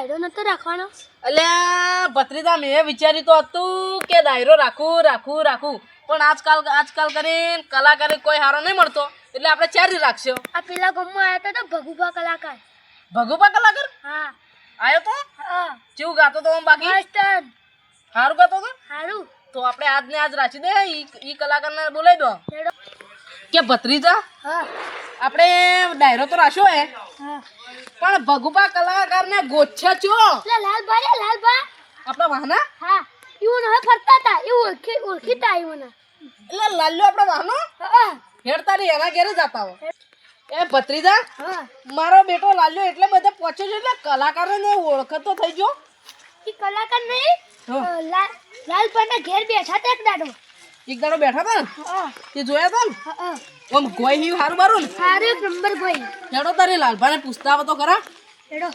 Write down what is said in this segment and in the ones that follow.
ડાયરો નતો રાખવાનો? અલ્યા ભત્રીજા મેં વિચાર્યું તો હતું કે ડાયરો રાખું રાખું રાખું. પણ આજકાલ આજકાલ કરીને કલાકાર કોઈ હારો નહીં મળતો. એટલે આપણે ચારી રાખશો. આ પેલા ગામમાં આવ્યા હતા તો ભગુભા કલાકાર. ભગુભા કલાકાર? હા. આવ્યો તો? હા. કેવું ગાતો તો આમ બાકી? મસ્ત હારું ગાતો તો? હારું. તો આપણે આજને આજ રાખી દે ઈ ઈ કલાકારને બોલાવી દો. કે ભત્રીજા? હા. આપણે ડાયરો તો રાખ્યો હે. હા. પણ કલાકાર ને ગોચ્છા છો એટલે લાલભા રે લાલભા. આપણા વાહના? હા. એવું હવે ફરતા હતા. એવું ઓળખી ઓળખીતા એવું ને એટલે લાલ્યો આપણા વાહનો? હા. હેડતા રહી એના ઘેરે જતા હો. એ ભત્રીજા હા. મારો બેટો લાલ્યો એટલે બધે પહોંચ્યો છે એટલે કલાકારને ઓળખતો થઈ ગયો. એ કલાકાર નહીં લાલભાના ઘેર બેઠા હતા એક દાડો. એક દાડો બેઠા હતા ને? તે જોયા હતા ને? હા ગોઈ હી હારું બારું ને? સારું એક નંબર કોઈ ચડો તારે લાલભાને પૂછતા આવો તો ખરા. હેડો.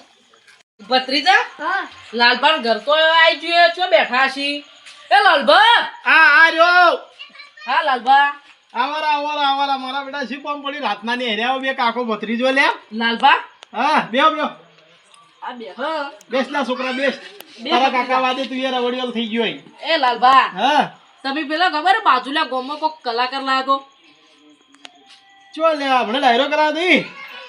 ભત્રીજા હા. લાલભાન ઘર તો આવી જોઈએ છો બેઠા છી એ લાલભા! હા આ રહ્યો. હા લાલભા. આવારા આવારા આવારા મારા બેટા શી પમ પડી? રાતના ની હેર્યા બે કાકો ભત્રીજો લે. લાલભા? હા બેહો બેહો. આ બે હા. બેસ ના છોકરા બેસ. બે તારા કાકા વાદે તું યાર વડિયલ થઈ ગયો. એ લાલભા. હા. તમે પેલા ખબર બાજુલા ગામમાં કોક કલાકાર લાગો ચો લે આપણે ડાયરો કરા દઈ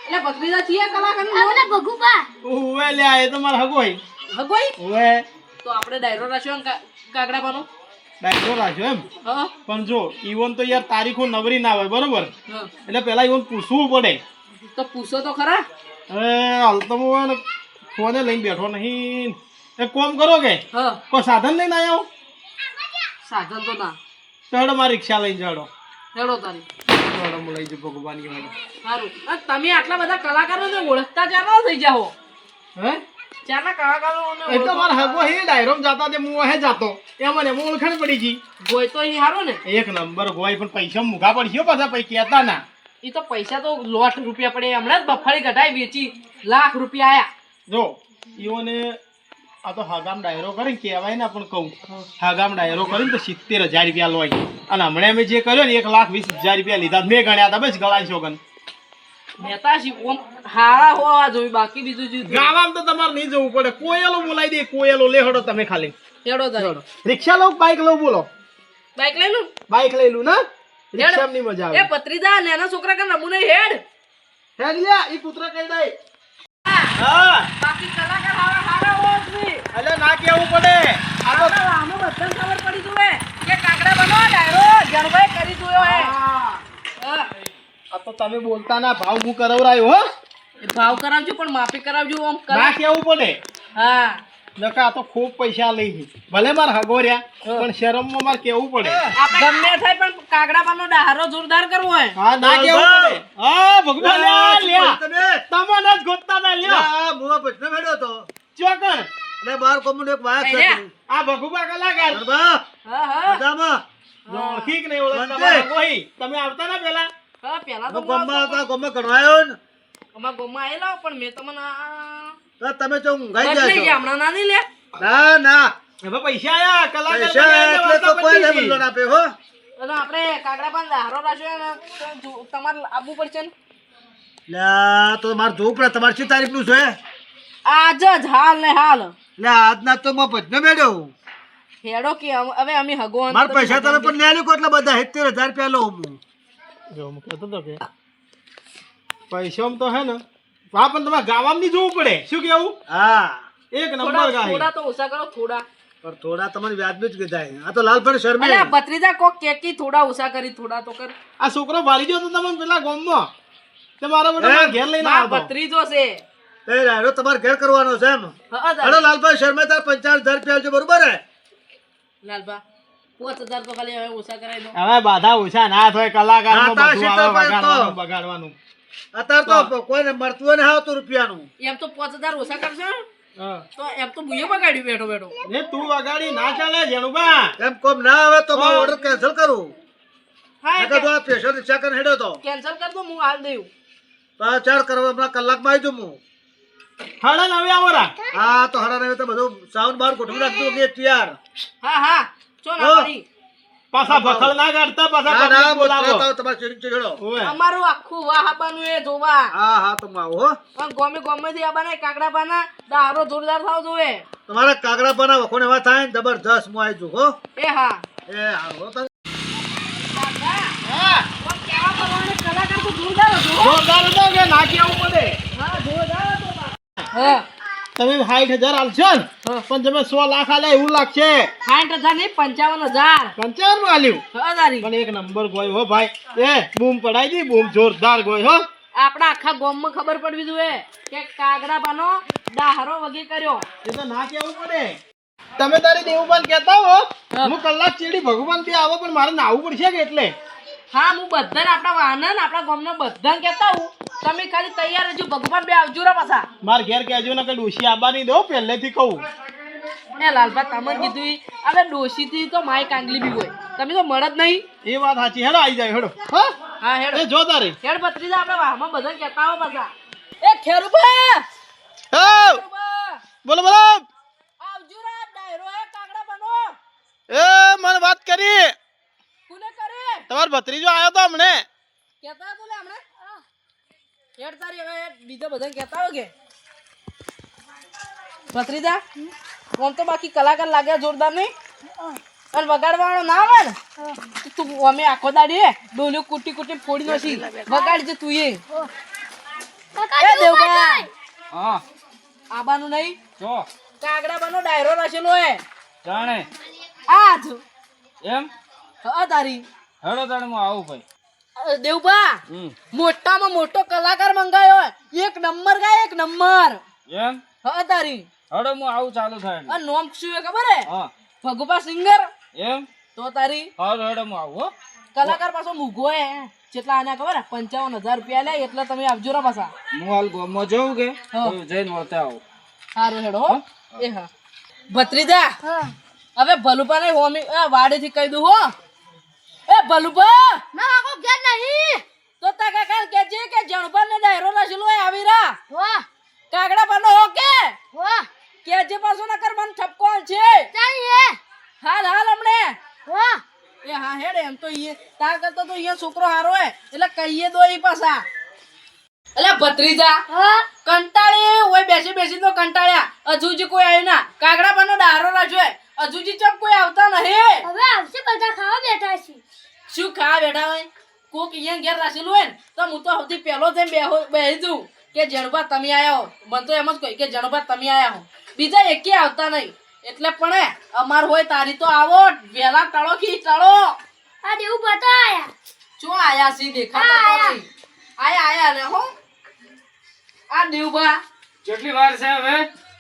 એટલે ભત્રીજા છીએ કલાકાર નો ઓલે ભગુબા. ઓવે લે આ એ તો માર હગોઈ હગોઈ ઓવે તો આપણે ડાયરો રાખ્યો કાગડા પાનો ડાયરો રાખ્યો એમ? હા. પણ જો ઈવન તો યાર તારીખો નવરી ના હોય બરોબર? હા. એટલે પેલા ઈવન પૂછવું પડે. તો પૂછો તો ખરા. હવે હાલ તો હું ફોને લઈને બેઠો નહીં. એક કોમ કરો કે હા. કોઈ સાધન લઈને આવ્યો સાધન તો ના. ચડો મારી રિક્ષા લઈને જાડો ચડો તારી. ચડો હું લઈ જઉં ભગવાનની હેડો સારું. તમે આટલા બધા કલાકારોને ઓળખતા ચાલો થઈ જાઓ. હે? ચારના કલાકારો એ તો. મારા હગો હે ડાયરોમ જાતા તે હું હે જાતો. એ મને હું ઓળખાણ પડી ગઈ. ગોય તો અહીં હારો ને. એક નંબર ગોય પણ પૈસા મૂઘા પડશે પાછા પૈ કહેતા ના. એ તો પૈસા તો લોટ રૂપિયા પડે હમણાં જ બફાળી કઢાઈ વેચી લાખ રૂપિયા આયા. જો ઈઓને આ તો હગામ ડાયરો કરીને કહેવાય ને પણ કહું. હગામ ડાયરો કરીને તો સિત્તેર હજાર રૂપિયા લોય. અને હમણાં અમે જે કર્યો ને એક લાખ વીસ હજાર રૂપિયા લીધા. મેં ગણ્યા હતા બસ ગળા છોકન મહેતા ઓમ હારા હોવા જોઈએ બાકી બીજું જ ગાવામાં તો તમારે નહીં જવું પડે. કોયલો બોલાવી દે કોયલો. લેહડો તમે ખાલી. રિક્ષા લઉં બાઈક લઉં બોલો? બાઈક લઈ લું. બાઈક લઈ લઉં ના? રિક્ષામાં નહીં મજા એ આવે પત્રીદા નાના છોકરા કા નમૂને હેડ. હેડ લ્યા ઈ પુત્ર કહી દે. હા. બાકી કલાકાર હારા હારા હોવા જોઈએ એટલે ના કેવું પડે? આ તો આમાં બધાને ખબર પડી જુએ કે કાકડા બનો ડાયરો જણભાઈ કરી જોયો હે. આ તો તમે બોલતા ના ભાવ હું કરાવરાયો હો. એ ભાવ કરાવજો પણ માફી કરાવજો આમ કર. ના કેવું પડે? હા. નકા આ તો ખૂબ પૈસા લઈ છે. ભલે માર હગોર્યા પણ પણ શરમમાં માર કેવું પડે? ગમે થાય પણ કાગડા પાનો ડાહરો જોરદાર કરવો હોય હા ના કેવું પડે? હા ભગવાન લ્યા લ્યા તમને જ ગોતતા ના લ્યા ચોકર કઈ છે આ ભગુબા કલાકાર. હા હા. જો ઓળખી કે નહીં ઓળખતા હગોઈ. તમે આવતા ના પેલા હા પેલા તો હું આવતો ને. અમારા ગામમાં આયેલા પણ મેં તમને આ- તમે જો ઊંઘાઈ ગયા હમણાં ના નહીં લે. ના ના. હવે પૈસા આયા કલાકાર પૈસા એટલે તો કોઈ વાર્તા નહીં આપે હો. અને આપણે કાગડા પણ ડાહરો રાખ્યો ને તમારે આવવું પડશે ને? લા તો મારે જોવું પડે. તમારે શું તારીખનું છે? આજ જ હાલ ને હાલ. લે આજના તો માં ભજને મેળ્યો હેડો કે હવે અમે હગવાન મારા પૈસા તમે પણ લે લ્યો એટલે બધા સિત્તેર હજાર રૂપિયા લઉં હું. જો હું કહેતો હતો કે પૈસામાં તો હે ને હા પણ તમારે ગાવામાં નહીં જોવું પડે. શું કેવું? હા. એક નંબર થોડા ગાય. થોડા તો ઓછા કરો થોડા. પણ થોડા તમારે વ્યાજબી જ કીધા આ તો લાલભાઈ શર્મા. અરે ભત્રીજા કોક કેકી થોડા ઓછા કરી થોડા તો કર. આ છોકરો વાળી ગયો તો તમને પેલા ગોમમાં. તે મારા બધા ઘેર લઈને ના આવતો. ભત્રીજો છે. એ રાયડો તમારે ઘેર કરવાનો છે એમ. હેડો લાલભાઈ શર્મે તાર પંચાવન હજાર રૂપિયા આવજો બરોબર હે? લાલભા હવે ઓછા કરાવી દો. હવે બાધા ઓછા ના થાય કલાકાર બગાડવાનું. અત્યારે તો કોઈને મળતું ને આવતું રૂપિયાનું. એમ તો પાંચ હજાર ઓછા કરશો? હા. તો એમ તો બુએ બગાડ્યું બેઠો બેઠો. એ તું વગાડી ના ચાલે જેણુબા એમ કોમ ના આવે તો મારો ઓર્ડર કેન્સલ કરું. હા નકર તો આ પેશન્ટ રિક્ષા હેડો તો. કેન્સલ કર દો હું હાલ દઉં તો ચાર કરવા હમણાં કલાકમાં આવી દઉં હું. હળન હવે આવરા હા તો હાડા નવે તો બધું સાઉન્ડ બાર ગોઠવી નાખતું કે તૈયાર હા હા. ચો ના પડી. પાછા ભખલ ના કાઢતા પાછા ના ના બોલાવો. તમારે ચીડી ચીડો અમારું આખું વાહ આબાનું એ જોવા. હા હા તમે આવો હો. પણ ગોમે ગોમે થી આબાના કાકડા પાના દારો જોરદાર થાવ જોવે. તમારા કાકડા પર વખોને વા થાય ને જબરદસ્ત હું આવી જો હો. એ હા. એ હા, કલાકાર તો. જોરદાર હતો જોરદાર હતો કે ના કેવું પડે? હા જોરદાર. હા તમે સાઠ હજાર આલશો ને? પણ તમે સો લાખ આલે એવું લાગશે. સાઠ હજાર નહીં પંચાવન હજાર. પંચાવનમાં આલ્યું પણ એક નંબર ગોય હો ભાઈ. એ બૂમ પડાઈ દી બૂમ જોરદાર ગોય હો. આપણા આખા ગામમાં ખબર પડવી જોઈએ કે કાગડા પાનો ડાહરો વગી કર્યો. એ તો ના કેવું પડે. તમે તારી દેવું પણ કહેતા હો. હું. કલાક ચીડી ભગવાનથી આવો પણ મારે નાવું પડશે કે એટલે? હા હું બધાને આપણા વાહન આપણા ગામના બધાને કહેતા હું તમે ખાલી તૈયાર રહેજો ભગવાન બે આવજો રે પાછા. માર ઘેર કહેજો ને કે ડોશી આબાની દો પહેલેથી કહું. એ લાલભા તમને કીધું હવે ડોશીથી તો માય કાંગલી બી હોય. તમે તો મળે જ નહીં. એ વાત સાચી હેડો આવી જાય હેડો. હા? હા હેડ. એ જો તારે. હેડ ભત્રીજા આપણે વાહમાં બધાને કહેતા હો પાછા. એ ખેરુભા! ખેરુભા, બોલો બોલો. આવજો રે ડાયરો એ કાગડા બનો. એ મને વાત કરે. તમારો ભત્રીજો આવ્યો તો હમણે? કેતા તો લે હમણાં? હેડ તારી હવે બીજા બધા કેતા હો કે? ભત્રીજા કોણ તો બાકી કલાકાર લાગ્યા જોરદાર નહીં? અને વગાડવાનો ના આવે ને? તું અમે આખો દાડી ડોલ્યો કુટી કુટી ફોડી નથી વગાડજે તું એ. હા. આબાનું નહીં? જો. કાગડા બનો ડાયરો રાખેલો હે. જાણે. આજ એમ? હા તારી. હેડો તાણે હું આવું ભાઈ. દેવબા મોટામાં મોટો કલાકાર મંગાયો એક નંબર ગાય એક નંબર. એમ? હા તારી. હેડો હું આવું ચાલુ થાય આ નોમ શું હે ખબર હે? ભગુપા સિંગર. એમ? તો તારી હા હેડો હું આવું હો. કલાકાર પાછો મૂઘો હે. કેટલા આના ખબર પંચાવન હજાર રૂપિયા લે એટલે તમે આવજો રા પાછા. હું હાલ ગામમાં જઉં કે? જઈને વળતે આવું. સારું હેડો હો. એ હા. ભત્રીજા હા. હવે ભલુપા ને હોમી વાડેથી કહી દઉં હો. એ ભલુપા ના આખો ઘેર નહીં. તો તા કાકા કેજે કે જણપા ને ડાયરો હે આવી રા. વાહ કાગડા પાનો હો કે? વાહ કેજે પાછો ના કર મને ઠપકો છે ચાલી હે હાલ હાલ હમણે. વાહ એ હા હેડ એમ તો ઈએ તા કરતો તો અહીંયા છોકરો હારો હે. એટલે કહીએ દો ઈ પાછા. એટલે ભત્રીજા હા કંટાળે ઓય બેસી બેસી તો કંટાળ્યા. હજુજી કોઈ આવ્યું ના. કાગડા બનો ડારો રાખ્યો હે હજુજી ચમ કોઈ આવતા નહીં? હવે આવશે બધા ખાવા બેઠા છે. શું ખા બેઠા હોય? કોક અહીંયા ઘેર રાખેલું હોય ને તો હું તો સૌથી પહેલો થઈને બેહો બેસી જઉં કે જણભા તમે આવ્યા હો. મને તો એમ જ કહી કે જણભા તમે આવ્યા હો. બીજા એકે આવતા નહીં. એટલે પણ અમાર હોય તારી તો આવો વેલા તળો કી તળો આ દેવું આયા. ચો આયા સી દેખાતા નથી આયા. આયા આયા રે હો. આ દેવભા. કેટલી વાર છે હવે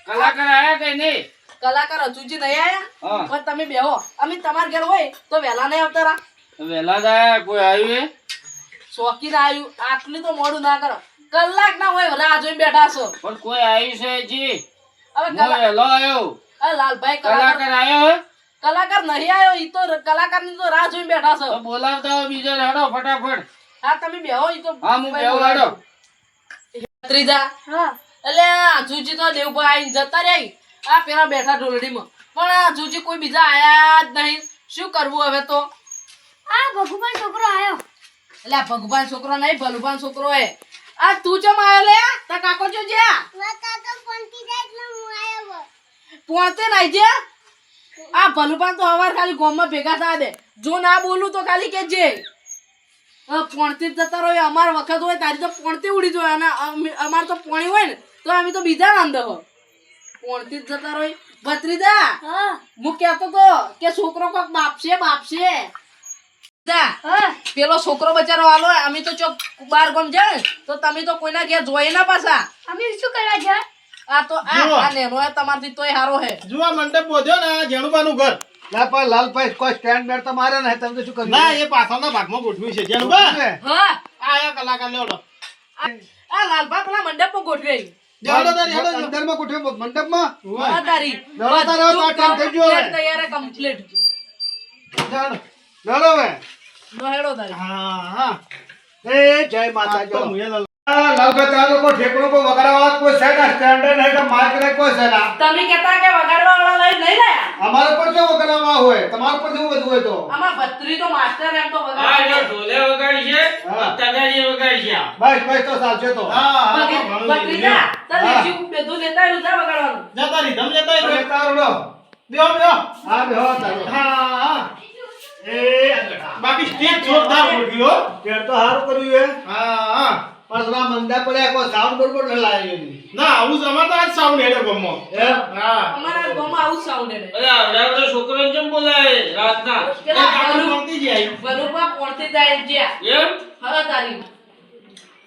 કલાકાર આયા કઈ નહીં? કલાકાર હજુજી નહીં આયા? પણ તમે બેહો. અમે તમાર ઘેર હોય તો વહેલા નહીં આવતા રા. વહેલા જ કોઈ આવ્યું એ? શોખીન આવ્યું. આટલું તો મોડું ના કરો. કલાક ના હોય રાહ જોઈને બેઠા છો. પણ કોઈ આવ્યું છે જી હવે વહેલો આવ્યો. અરે લાલભાઈ કલાકાર કલાકાર આવ્યો કલાકાર નહીં આવ્યો ઈ તો કલાકારની તો રાહ જોઈને બેઠા છો. બોલાવતા બીજો હેડો ફટાફટ. હા તમે બેહો ઈ તો હા હું બેહો હેડો. ત્રીજા. હા. એટલે આ જુજી તો દેવભાઈ આવીને જતા રહી આ પેલા બેઠા ઢોલડીમાં. પણ આ જુજી કોઈ બીજા આયા જ નહીં. શું કરવું હવે તો? આ ભગવાન છોકરો આવ્યો એટલે આ ભગવાન છોકરો નહીં ભલવાન છોકરો હે આ તું ચમ આવ્યો લે? તા કાકો જો જે? પહોંચે નહીં જે? આ ભલવાન તો હવાર ખાલી ગોમમાં ભેગા થા દે. જો ના બોલું તો ખાલી કે જે પોણતી જ જતા રહ્યો અમાર વખત હોય તારી તો પોણતી ઉડી જોઈએ અને અમે- અમાર તો પોણી હોય ને તો અમે તો બીજા આંધ હો પોણતી જ જતા રહી ભત્રીદા હું. કહેતો તો કે છોકરો કોક બાપશે બાપશે. પેલો છોકરો બચારો આલો અમે તો ચોક બાર ગમ જાય તો તમે તો કોઈના ઘેર જોઈએ ના પાછા. અમે શું કરવા છે આ તો આ આ નેનો હે તમારથી તોય હારો હે. જુવા મંડપ બોધ્યો ને જેણુબાનું ઘર. લાલભાઈ લાલભાઈ કોઈ સ્ટેન્ડ બેડ તો મારે ને તમે તો શું કર્યું? ના એ પાછળના ભાગમાં ગોઠવ્યું છે જેણુબા. હા. આયા કલાકાર લેવડો આ લાલભા પેલા મંડપ ગોઠવે જેવડો તારી હેડો મંદિરમાં ગોઠવ્યો, મંડપમાં? ઓય. તારી. દડો તારો તો કામ થઈ ગયું હવે. તૈયાર કમ્પ્લીટ જાણ. લડો હવે. નો હેડો તારી. હા હા. એ જય માતા મુએ લલ- આ લાવતા ચાલો કોઈ ઠેકડો કોઈ વગાડવાવાળા કોઈ છે ના સ્ટેન્ડર્ડ નહીં કે માઇક નહીં કોઈ છે ના. તમે કહેતા કે વગાડવા વાળા લઈ નહીં લાયા? અમારે પર કેવું વગાડવા હોય? તમારે પર કેવું બધું હોય તો? આમાં ભત્રી તો માસ્ટર એમ તો હા જો ઢોલે વગાડી છે હા. વગાડી છે બસ બસ તો ચાલશે તો. ભત્રીજા તને જીવ બધું લેતા રહ્યું જા વગાડવાનું? જતા રહી ધમ જતા તમે રહી તારું બેહો બેહો હા બેહો તારું હા હા. એ બાકી સ્ટેજ જોરદાર ગોઠવ્યો તેર તો સારું કર્યું હે. હા હા. પણ થોડા મંદા પડ્યા કોઈ સાઉન્ડ બરોબર ન ના આવું તો આજ સાઉન્ડ હેડે ગમો. એમ? હા. અમારા ગામમાં આવું સાઉન્ડ હે અરે આવડા આવડા છોકરાને કેમ બોલાવે? રાતના. પેલા કાકુ બરુ- જાય. બરુપા પોણથી જાય જ્યાં. એમ? હવે તારી.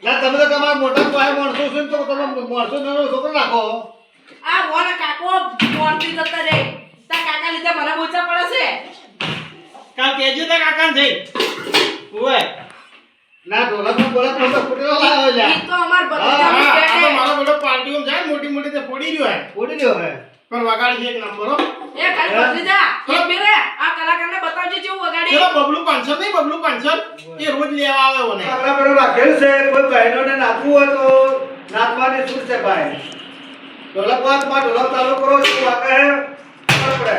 ના તમે તો તમારા મોટા પાસે માણસો છો ને તો તમે માણસો નાનો છોકરો નાખો. આ મોના કાકો પોણથી જતા રે તા કાકા લીધે મને બોચા પડે છે. કાલ કેજો તો કાકાને જઈ. ઓય ના ઢોલક બોલક મોટો ફૂટેલો લાવ્યો છે ઈ તો અમાર હા ભત્રીજાનું હા, આ છે તો મારો બેટો પાર્ટીઓમાં જાય મોટી મોટી તે ફોડી રહ્યો હે. ફૂટી ગયો હે. પણ વગાડી એક નંબર એ ખાલી ભત્રીજા એક બેરે આ કલાકારને બતાવજે જેવું વગાડી. પેલો બબલુ પાંચસો નહીં બબલુ એ રોજ લેવા આવે ઓને. આપણા રાખેલ છે કોઈ બહેનોને નાખવું હોય તો નાચવાની શું છે ભાઈ? ઢોલક વાતમાં ઢોલક ચાલુ કરો શું વાગે પડે.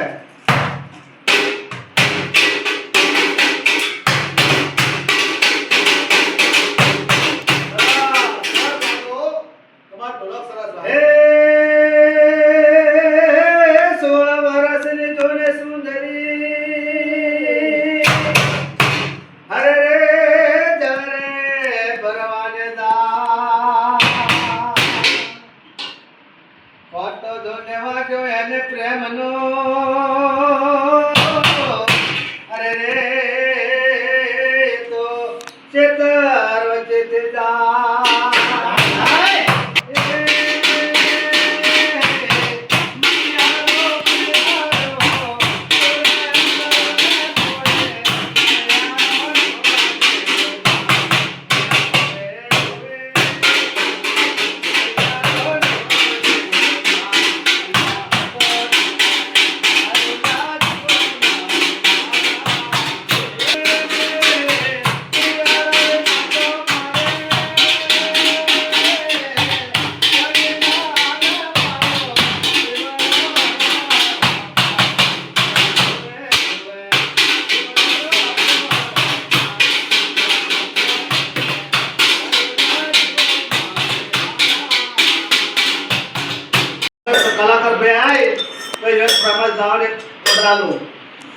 પ્રમાણ જવાને વડરાલું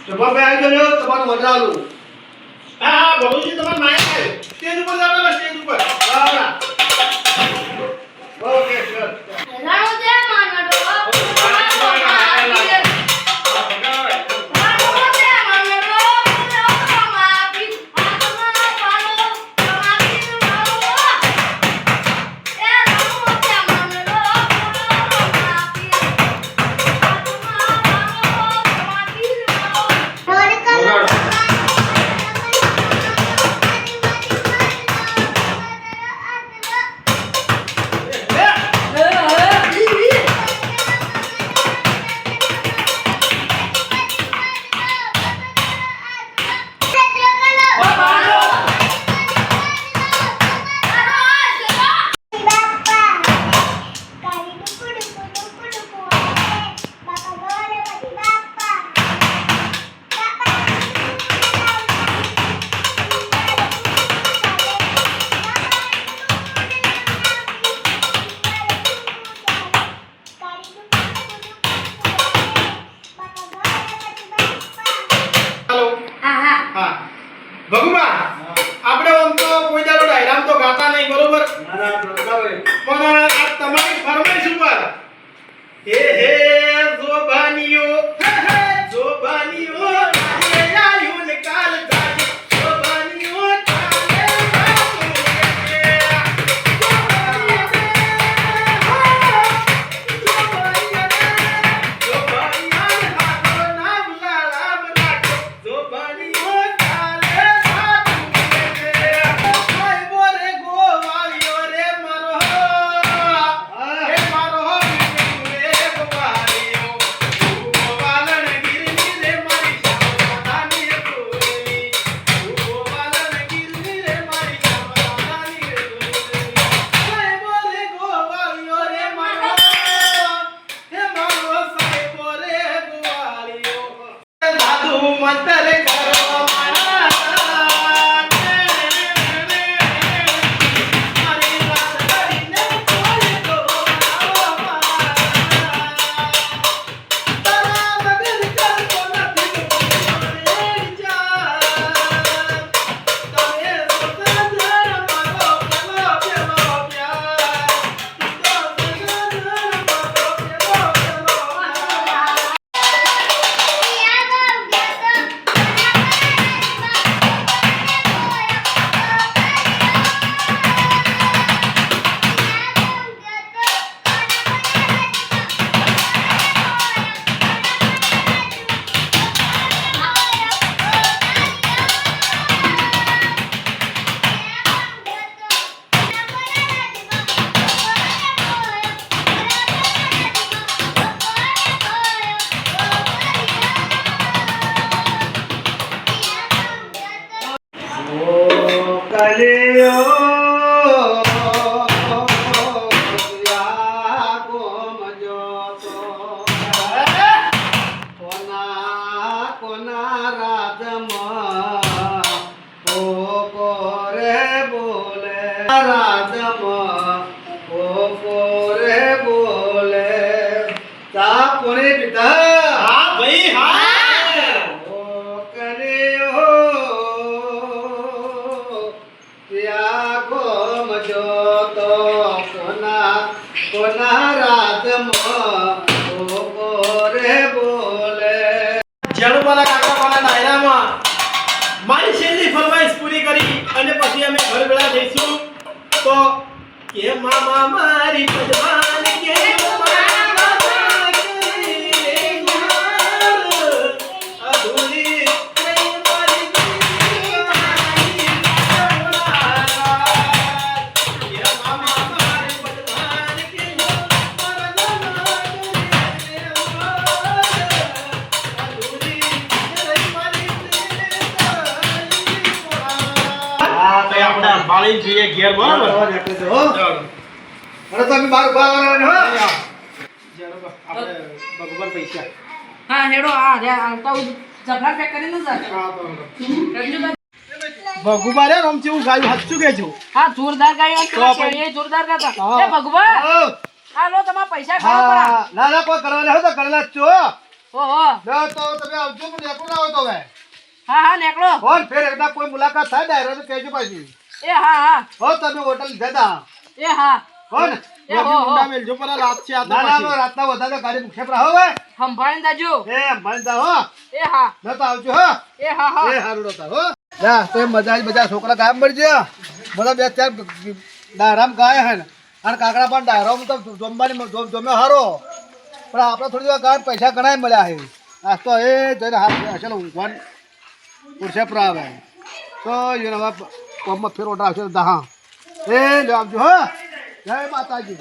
શુભમ બે આવી ગયો તમારું વડરાલું હા બબલુજી તમારે માયા સ્ટેજ ઉપર જાવ સ્ટેજ ઉપર. ઓકે સર ફરમાઈશ પૂરી કરી અને પછી અમે ઘર ભેળા જઈશું. તો કે મામા મારી પદવાન કે આપણે જોઈએ ઘેર બરાબર? હો. તમે બાર બાર હો. આપણે ભગવાન પૈસા. હા હેડો આ રે આવતા જબલા પેક કરીને જ ભગુબા રે આમ કેવું ગાયું હાચું કેજો હા જોરદાર ગાય એ જોરદાર ગાતા. એ ભગવાન! હો. આ લો તમારા પૈસા ખાવા ના ના કોઈ કરવા નહીં હો તો કરેલા છો ઓહો. ના તો તમે આવજો પણ એકલું ના હોય તો હવે. હા હા નેકળો. ફોન ફેર એકદા કોઈ મુલાકાત થાય ડાયરો તો કહેજો પાછી. એ હા હા. હો તમે હોટલ જતા એ હા. હો ને. એ હો હો. મેલજો પેલા રાત છે આ તો ના ના. રાતના વધારે ગાડી મુખ્ય પર હવે સંભાળીને દાજો એ માનતા હો. એ હા. ન તો આવજો હો. એ હા હા. એ હારું નતા હો. જા તો મજા આવી બધા છોકરા ગાયબ મળી બધા બે ચાર ડાયરામ ગાય હે ને. અને કાકડા પણ ડાયરામ તો જમવાની જમ- જમે હારો. પણ આપણે થોડી વાર ગાય પૈસા ઘણા મળ્યા છે આ તો એ જઈને હાથ અસલ ઊંઘવાન. પુરસે પર આવે. તો એને હવે કોમમાં ફેરો આવશે તો હા એ લે આવજો હો. જય માતાજી.